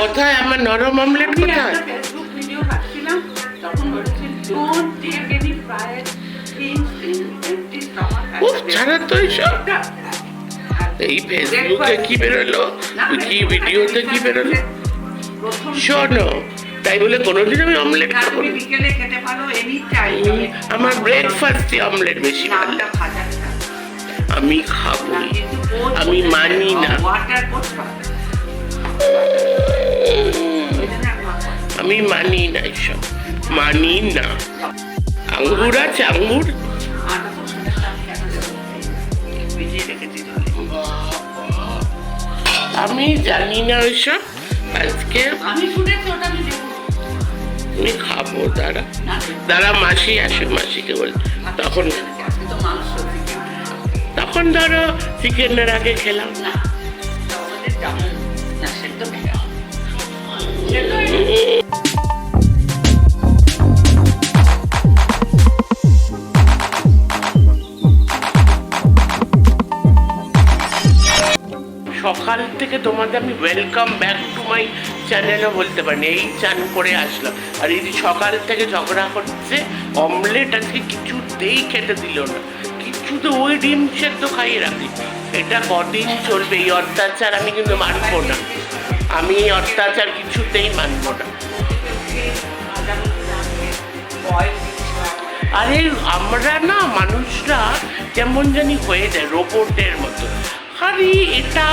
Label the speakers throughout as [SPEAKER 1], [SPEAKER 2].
[SPEAKER 1] কোথায়? আমার নরম অমলেট কোথায়?
[SPEAKER 2] ফেসবুক ভিডিও পাচ্ছিলাম তখন বলছি don't take any fried things in empty stomach
[SPEAKER 1] উফ ছাড়া তো এইসব। এই ফেসবুকে কি বেরোলো? কি ভিডিওতে কি বেরোলো? শোনো তাই বলে কোনোদিন আমি অমলেট খাব আমার ব্রেকফাস্টে অমলেট বেশি ভালো। আমি খাব আমি মানি না। আমি মানি না এসব। মানি না। আঙ্গুর আছে আঙ্গুর। আমি জানি না ওইসব আজকে
[SPEAKER 2] আমি
[SPEAKER 1] খাব দাঁড়া। দাঁড়া মাসি আসে মাসিকে বল। তখন তখন ধরো চিকেনের আগে খেলাম।
[SPEAKER 2] না।
[SPEAKER 1] সকাল থেকে তোমাদের আমি ওয়েলকাম ব্যাক টু মাই চ্যানেলও বলতে পারিনি। এই চান করে আসলাম। আর এই যে সকাল থেকে ঝগড়া করছে অমলেট আজকে কিছুতেই খেতে দিল না। কিছুতে ওই ডিম সেদ্ধ খাইয়ে রাখি। এটা কদিন চলবে এই অত্যাচার আমি কিন্তু মানবো না। আমি অত্যাচার কিছুতেই মানব না। আরে আমরা না, মানুষরা যেমন জানি হয়ে যায় রোবটের মতো। আরে এটা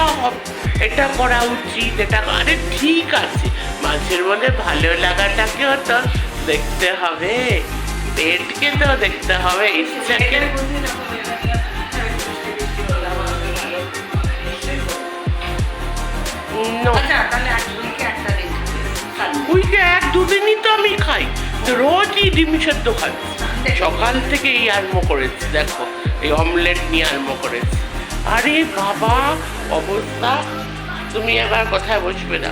[SPEAKER 1] এটা করা উচিত, এটা আরে ঠিক আছে, মাঝের মধ্যে ভালো লাগাটাকেও তো দেখতে হবে, পেটকে তো দেখতে হবে, ইচ্ছাকে
[SPEAKER 2] আচ্ছা একটা দিন।
[SPEAKER 1] উইকে এক দুদিনই তো আমি খাই। রোজই ডিম সেদ্ধ খাই। সকাল থেকে এই আরম্ভ করেছি দেখো। এই অমলেট নিয়ে আরম্ভ করেছি। আরে বাবা অবস্থা। তুমি এবার কোথায় বসবে না।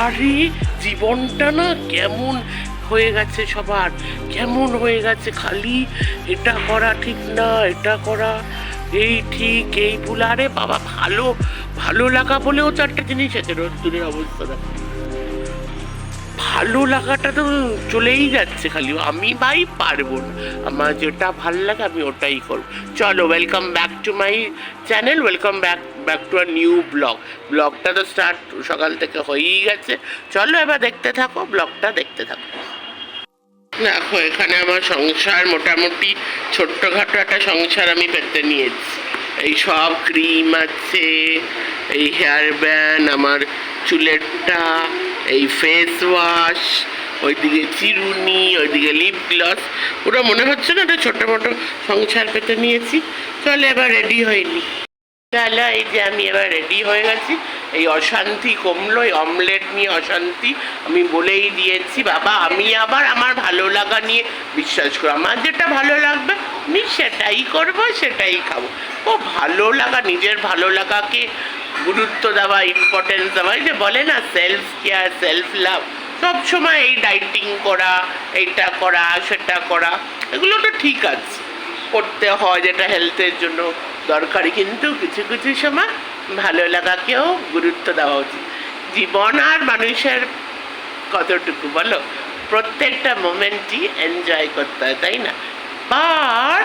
[SPEAKER 1] আরে জীবনটা না কেমন হয়ে গেছে সবার। কেমন হয়ে গেছে খালি। এটা করা ঠিক না এটা করা। এই ঠিক এই ভুল, আরে বাবা, ভালো ভালো লাগা বলেও চারটে জিনিস আছে, রোদ্দুরের অবস্থা ভালো লাগাটা তো চলেই যাচ্ছে খালি, আমি ভাই পারব না। আমার যেটা ভালো লাগে আমি ওটাই করব। চলো welcome back to my channel welcome back back to our new vlog ব্লগটা তো স্টার্ট সকাল থেকে হয়েই গেছে। চলো এবার দেখতে থাকো ব্লগটা দেখতে থাকো। দেখো, এখানে আমার সংসার মোটামুটি ছোট্টখাটো একটা সংসার আমি পেতে নিয়েছি। এই সব ক্রিম আছে, এই হেয়ার ব্যান্ড আমার চুলেরটা, এই ফেস ওয়াশ ওইদিকে চিরুনি, ওইদিকে লিপ গ্লস পুরো মনে হচ্ছে না একটা ছোটো মোটো সংসার পেতে নিয়েছি। চলে এবার রেডি হয়নি চলো, এই যে আমি এবার রেডি হয়ে গেছি। এই অশান্তি কমলো, এই অমলেট নিয়ে অশান্তি আমি বলেই দিয়েছি, বাবা, আমি আবার আমার ভালো লাগা নিয়ে বিশ্বাস করো, আমার যেটা ভালো লাগবে, আমি সেটাই করব, সেটাই খাব। ও ভালো লাগা, নিজের ভালো লাগাকে গুরুত্ব দেওয়া ইম্পর্টেন্স দেওয়া যে বলে না সেলফ কেয়ার সেলফ লাভ সব সময় এই ডাইটিং করা, এইটা করা, সেটা করা, এগুলো তো ঠিক আছে। করতে হয় যেটা হেলথের জন্য। দরকারি, কিন্তু কিছু কিছু সময় ভালো লাগাকেও গুরুত্ব দেওয়া উচিত। জীবন আর মানুষের কতটুকু বলো? প্রত্যেকটা মোমেন্টই এনজয় করতে হয়, তাই না? আর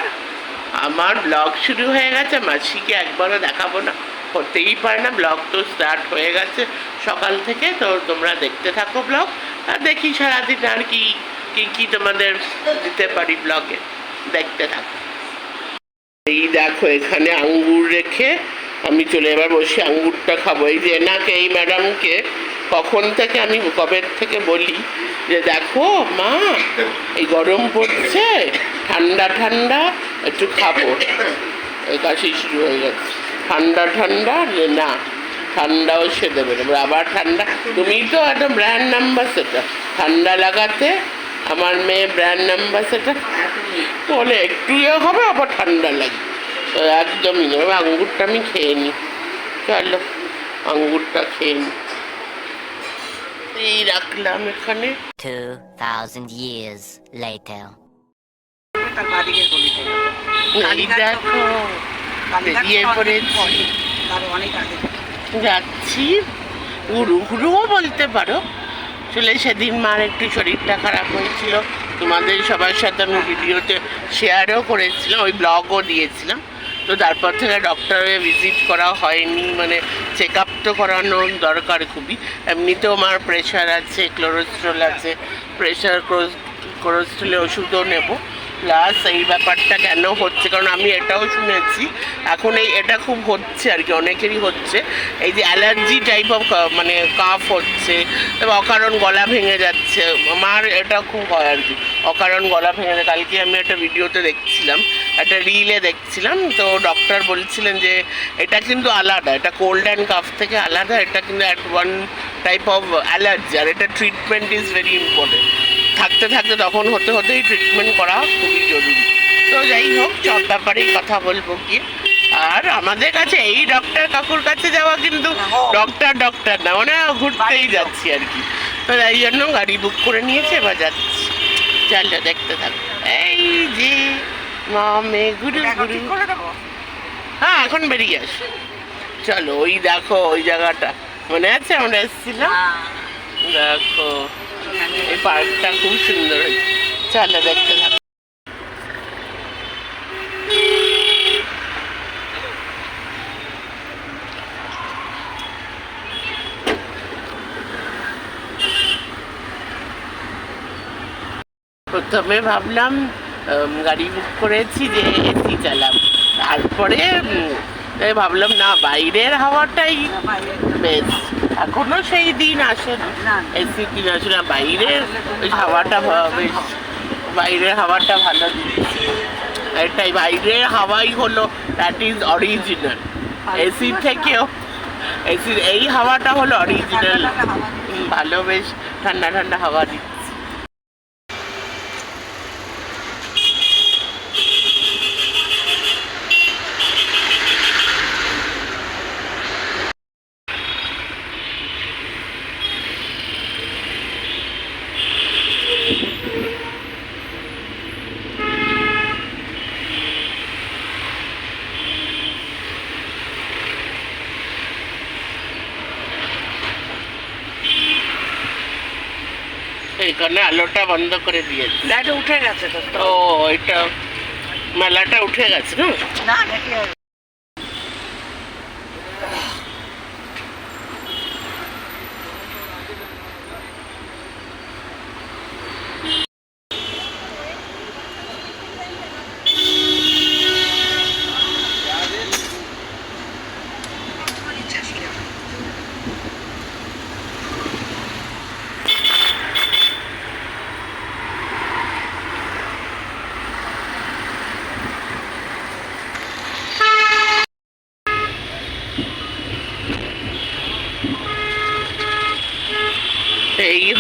[SPEAKER 1] আমার ব্লগ শুরু হয়ে গেছে, মাসিকে একবারও দেখাবো না। হতেই পারে না ব্লগ তো স্টার্ট হয়ে গেছে। সকাল থেকে তো তোমরা দেখতে থাকো ব্লগ আর দেখি সারাদিন আর কি কি কি তোমাদের দিতে পারি ব্লগে দেখতে থাকো। এই দেখো, এখানে আঙ্গুর রেখে আমি চলে এবার বসে আঙ্গুরটা খাব। এই যে এনাকে এই ম্যাডামকে কখন থেকে আমি কবে থেকে বলি যে দেখো, মা, এই গরম পড়ছে, ঠান্ডা ঠান্ডা, একটু খাব। কাশি শুরু হয়ে গেছে। ঠান্ডা ঠান্ডা, যে না, ঠান্ডাও সে দেবে আবার ঠান্ডা, তুমি তো একটা ব্র্যান্ড নাম্বার সেটা ঠান্ডা লাগাতে আমার মেয়ে ব্র্যান্ড নাম্বার সেটা বলে একটু ইয়ে হবে আবার ঠান্ডা লাগে। তো একদমই না এবার আঙ্গুরটা আমি খেয়ে নিই চলো আঙ্গুরটা খেয়ে নিই এই রাখলাম এখানে।
[SPEAKER 3] 2,000 years later.
[SPEAKER 4] তার বাদিকের গলিতে
[SPEAKER 1] এই দেখো বেরিয়ে পড়েছি।
[SPEAKER 4] তার অনেক আগে
[SPEAKER 1] যাচ্ছি। গুরু গুরুও বলতে পারো। আসলে সেদিন মার একটু শরীরটা খারাপ হয়েছিল। তোমাদের সবার সাথে আমি ভিডিওতে শেয়ারও করেছিলাম, ওই ব্লগও দিয়েছিলাম। তো তারপর থেকে ডক্টরে ভিজিট করা হয়নি মানে চেক আপ তো করানো দরকার খুবই। এমনিতেও আমার প্রেশার আছে ক্লোরোস্ট্রল আছে প্রেশার ক্লোরোস্ট্রলে ওষুধও নেব। প্লাস এই ব্যাপারটা কেন হচ্ছে? কারণ আমি এটাও শুনেছি। এখন এই এটা খুব হচ্ছে আর কি, অনেকেরই হচ্ছে। এই যে অ্যালার্জি টাইপ অফ মানে কাফ হচ্ছে অকারণ গলা ভেঙে যাচ্ছে। আমার এটা খুব হয় আর কি, অকারণ গলা ভেঙে যায়। কালকে আমি একটা ভিডিওতে দেখছিলাম, একটা রিলে দেখছিলাম। তো ডক্টর বলছিলেন যে, এটা কিন্তু আলাদা, এটা কোল্ড অ্যান্ড কাফ থেকে আলাদা, এটা কিন্তু at one type of allergy, আর এটা ট্রিটমেন্ট ইজ ভেরি ইম্পর্টেন্ট থাকতে থাকতে তখন হতে হতেই ট্রিটমেন্ট করা খুবই জরুরি। তো যাই হোক সব ব্যাপারেই কথা বলব কি আর আমাদের কাছে এই ডক্টর কাকুর কাছে যাওয়া কিন্তু ডক্টর ডক্টর না মানে ঘুরতেই যাচ্ছি আর কি। তো তাই জন্য গাড়ি বুক করে নিয়েছে এবার যাচ্ছি। চলো দেখতে থাকো। এই যে মামে গুরু গুরু। হ্যাঁ এখন বেরিয়ে আস। চলো ওই দেখো ওই জায়গাটা। মনে আছে? আমরা এসেছিলাম? দেখো। এই পার্কটা খুব সুন্দর চলো দেখতে থাকো। প্রথমে ভাবলাম গাড়ি বুক করেছি যে এসি চালাম তারপরে তাই ভাবলাম না বাইরের হাওয়াটাই বেশ। এখনও সেই দিন আসেনি।
[SPEAKER 4] না।
[SPEAKER 1] এসি দিন আসে না বাইরের ওই হাওয়াটা বেশ। বাইরের হাওয়াটা ভালো এটাই বাইরের হাওয়াই হলো দ্যাট ইজ অরিজিনাল এসি থেকেও এসির এই হাওয়াটা হলো অরিজিনাল। ভালো বেশ। ঠান্ডা ঠান্ডা হাওয়া দিচ্ছে এখানে আলোটা বন্ধ করে দিয়েছে।
[SPEAKER 4] লাইট উঠে গেছে তো।
[SPEAKER 1] ও এটা মেলাটা উঠে গেছে না
[SPEAKER 4] না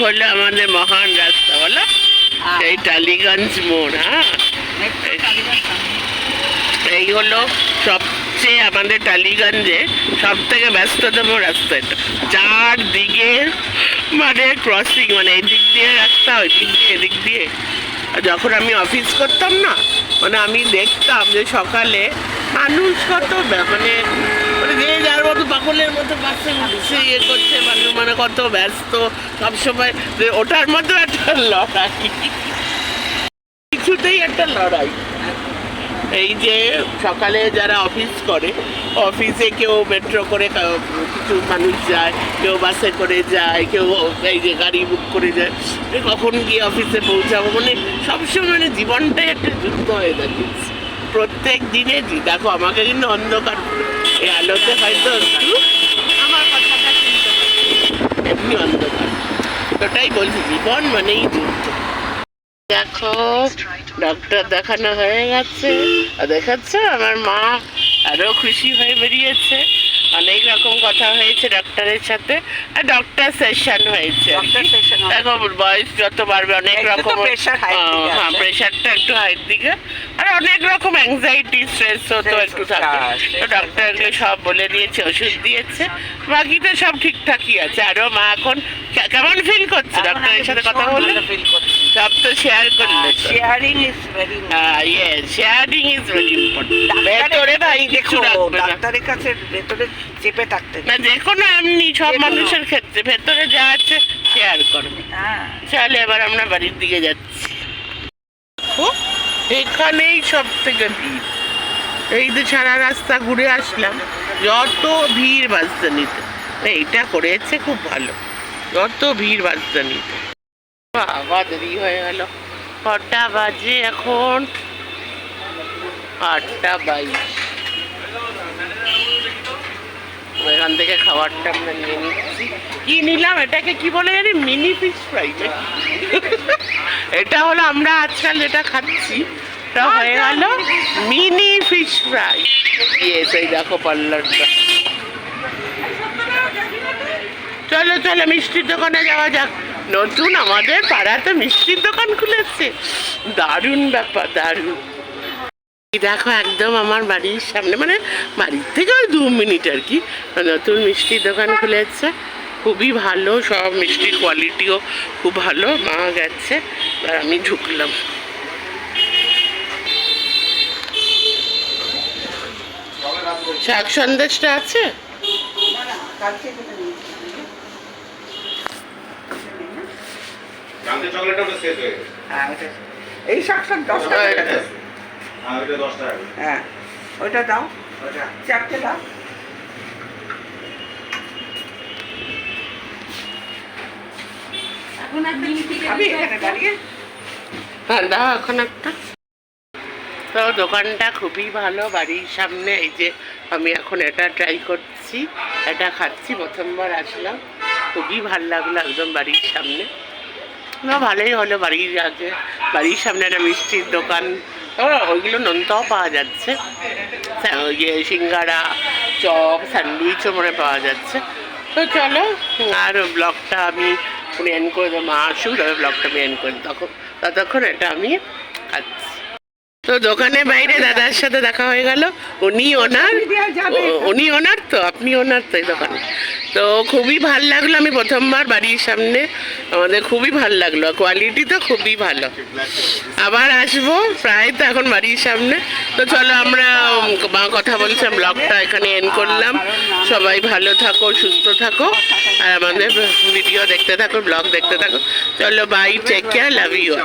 [SPEAKER 1] হলো আমাদের মহান রাস্তা বলো
[SPEAKER 4] হ্যাঁ।
[SPEAKER 1] এই টালিগঞ্জ মোড় হ্যাঁ। এই হলো সবচেয়ে আমাদের টালিগঞ্জে সব থেকে ব্যস্ততম রাস্তা এটা চারদিকে মানে ক্রসিং মানে এদিক দিয়ে রাস্তা ওই দিক দিয়ে এদিক দিয়ে আর যখন আমি অফিস করতাম না মানে আমি দেখতাম যে সকালে মানুষ কত মানে মানে যে মতো পাগলের মতো বাসে ইয়ে করছে মানে মানে কত ব্যস্ত সবসময় ওটার মধ্যে একটা লড়াই। কিছুতেই একটা লড়াই। এই যে সকালে যারা অফিস করে, অফিসে কেউ মেট্রো করে কিছু মানুষ যায়, কেউ বাসে করে যায়, কেউ এই যে গাড়ি বুক করে যায় কখন গিয়ে অফিসে পৌঁছাবো মানে সবসময় মানে জীবনটাই একটা যুদ্ধ হয়ে যাচ্ছে প্রত্যেক দিনে দেখো আমাকে কিন্তু অন্ধকার আলোতে হয়তো একটু আমার কথাটা শুনতে এমনি অন্ধকার। ওটাই বলছি জীবন মানেই যুদ্ধ দেখো ডক্টর দেখানো হয়ে গেছে। আর দেখাচ্ছে আমার মা আরও খুশি হয়ে বেরিয়েছে। অনেক রকম কথা হয়েছে ডক্টরের সাথে আর ডক্টর সেশন হয়েছে। দেখো বয়স যত বাড়বে অনেক রকম হ্যাঁ প্রেশারটা একটু হাইট দিকে। আর অনেক রকম অ্যাংজাইটি স্ট্রেস তো একটু থাকে।
[SPEAKER 4] হ্যাঁ,
[SPEAKER 1] তো ডক্টর এগুলো সব বলে দিয়েছে ওষুধ দিয়েছে। বাকি তো সব ঠিকঠাকই আছে। আরও মা এখন কেমন ফিল করছে? ডক্টরের সাথে কথা বলে
[SPEAKER 4] ফিল করছি।
[SPEAKER 1] সব তো। শেয়ার করলে
[SPEAKER 4] sharing is very
[SPEAKER 1] sharing is very important ভেতরে ভাই কিছু
[SPEAKER 4] ডাক্তারের কাছে ভেতরে চেপে থাকতে
[SPEAKER 1] না যে কোনো এমনি সব মানুষের ক্ষেত্রে ভেতরে যা আছে শেয়ার করো।
[SPEAKER 4] হ্যাঁ।
[SPEAKER 1] চলে এবার আমরা বাড়ির দিকে যাচ্ছি। ও, এখানেই সব থেকে ভিড়। এই যে সারা রাস্তা ঘুরে আসলাম যত ভিড় বাজদানিতে এইটা করেছে খুব ভালো। যত ভিড় বাজদানিতে বাবা দেরি হয়ে গেল। কটা বাজে এখন? আটটা বাইশ। এখান থেকে খাবারটা আমরা নিয়ে নিচ্ছি। কি নিলাম? এটাকে কি বলে জানি? মিনি ফিশ ফ্রাই এটা হলো আমরা আজকাল যেটা খাচ্ছি। এটা হয়ে গেল মিনি ফিশ ফ্রাই। এই দেখো পার্লারটা। চলো চলো, মিষ্টির দোকানে যাওয়া যাক। নতুন আমাদের পাড়াতে মিষ্টির দোকান খুলেছে। দারুণ ব্যাপার, দারুণ। দেখো একদম আমার বাড়ির সামনে মানে বাড়ির থেকে ওই দু মিনিট আর কি, নতুন মিষ্টির দোকান খুলেছে। খুবই ভালো, সব মিষ্টির কোয়ালিটিও খুব ভালো, মা গেছে আর আমি ঢুকলাম। শাক সন্দেশটা আছে?
[SPEAKER 5] চকলেটটা শেষ হয়ে গেছে।
[SPEAKER 4] হ্যাঁ ওটা এই শাকটা দশ টাকা
[SPEAKER 5] হ্যাঁ ওইটা দশ টাকা।
[SPEAKER 4] হ্যাঁ ওইটা দাও। ওটা চারটে দাও।
[SPEAKER 2] এখন একটা মিষ্টি
[SPEAKER 4] আমি এখানে দাঁড়িয়ে।
[SPEAKER 1] হ্যাঁ দাও এখন একটা। তো দোকানটা খুবই ভালো বাড়ির সামনে এই যে আমি এখন এটা ট্রাই করছি এটা খাচ্ছি প্রথমবার আসলাম। খুবই ভালো লাগল একদম বাড়ির সামনে। না, ভালোই হলো বাড়ির আছে বাড়ির সামনে একটা মিষ্টির দোকান। ওইগুলো নোনতাও পাওয়া যাচ্ছে। ইয়ে সিঙ্গারা, চপ, স্যান্ডউইচও মনে পাওয়া যাচ্ছে। তো চলো, আর ব্লগটা আমি এন করে দেবো। মা আসুক তবে ব্লগটা আমি এন করে তখন, ততক্ষণ এটা আমি খাচ্ছি। তো দোকানের বাইরে দাদার সাথে দেখা হয়ে গেল। উনি ওনার উনি ওনার তো, আপনি ওনার তো এই দোকানে। তো খুবই ভালো লাগল আমি প্রথমবার বাড়ির সামনে। আমাদের খুবই ভালো লাগল কোয়ালিটি তো খুবই ভালো। আবার আসব, প্রায় তো এখন বাড়ির সামনে। তো চলো আমরা কথা বলছিলাম ব্লগটা এখানে এন করলাম। সবাই ভালো থাকো, সুস্থ থাকো। আর আমাদের ভিডিও দেখতে থাকো, ব্লগ দেখতে থাকো। চলো bye take care love you